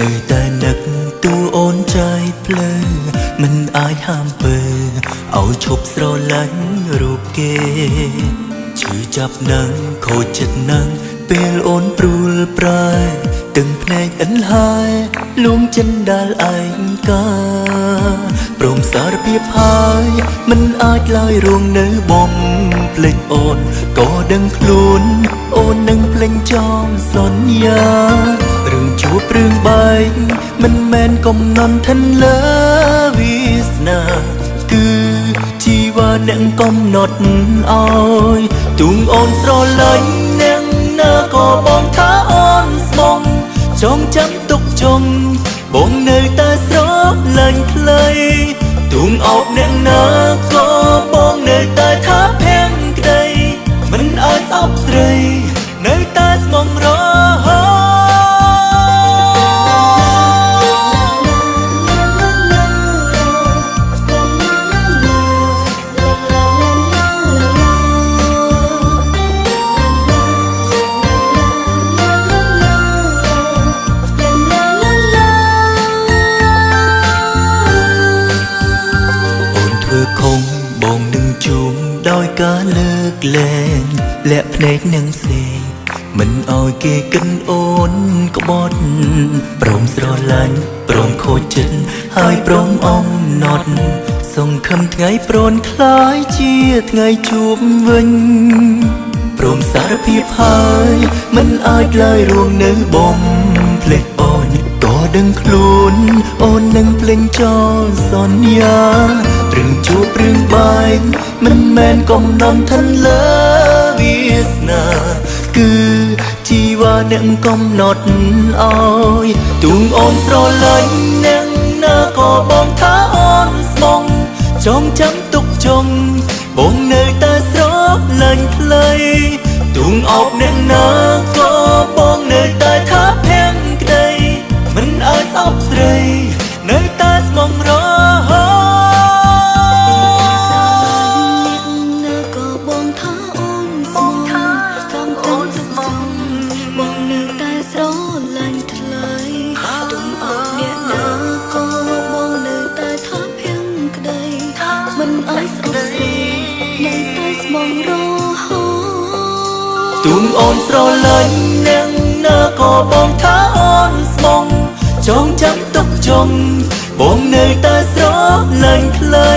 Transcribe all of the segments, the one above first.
នៅតែនឹកទូអូនចាយភ្លឺមិនអាចហាមពើឲ្យឈប់ស្រឡាញ់រូបគេឈឺចាប់នឹងខូចចិត្តនឹងពេលអូនព្រួលប្រែទាំងភ្នែកអិនហើយលួងចិនដាលឯងកាព្រមសារភាពហើយមិនអាចឡើយរួងនៅបំភ្លេចអូនក៏ដឹងខ្លួនអូននឹងភ្លេចចំសន្យា ជួបរឿងបែកមិនមែនកំណន់ឋិនលើវាសនាគឺជីវ៉ាអ្នកកំណត់ឲ្យទូងអូនស្រឡាញ់អ្នកណាក៏បងថាអូនស្មងចងចាំទុកជុំបងនៅតែស្រឡាញ់ខ្លីទូងអោបអ្នកណាក៏ ការលើកលែងលាក់ភ្នែកនឹងសេងមិនអោយគេគិនអូនក្បត់ព្រមស្រឡាញ់ព្រមខូចចិត្តហើយព្រមអំណត់សង្ឃឹមថ្ងៃប្រនคล้ายជាថ្ងៃជួបវិញ ព្រមសារភាពហើយមិនអាចឡើយរួងនៅបំភ្លេចអូនក៏ដឹងខ្លួនអូននឹងភ្លេចចោលសន្យា រឿងជួបរឿងបែកមិនមែនកំណន់ឋិនលើវាសនា គឺជីវ៉ាអ្នកកំណត់ឲ្យទូងអូនស្រឡាញ់អ្នកណាក៏បងថាអូនស្មងចងចាំទុកជុំបងនៅតែស្រឡាញ់ខ្លីទូងអោបអ្នកណា ទូនអូនស្រលាញ់នឹងនើក៏បងថាអូនស្មងចងចាំទុកចង់បងនៅតែស្រលាញ់ខ្លី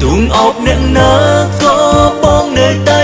ទូនអប់អ្នកនើក៏បងនៅតែ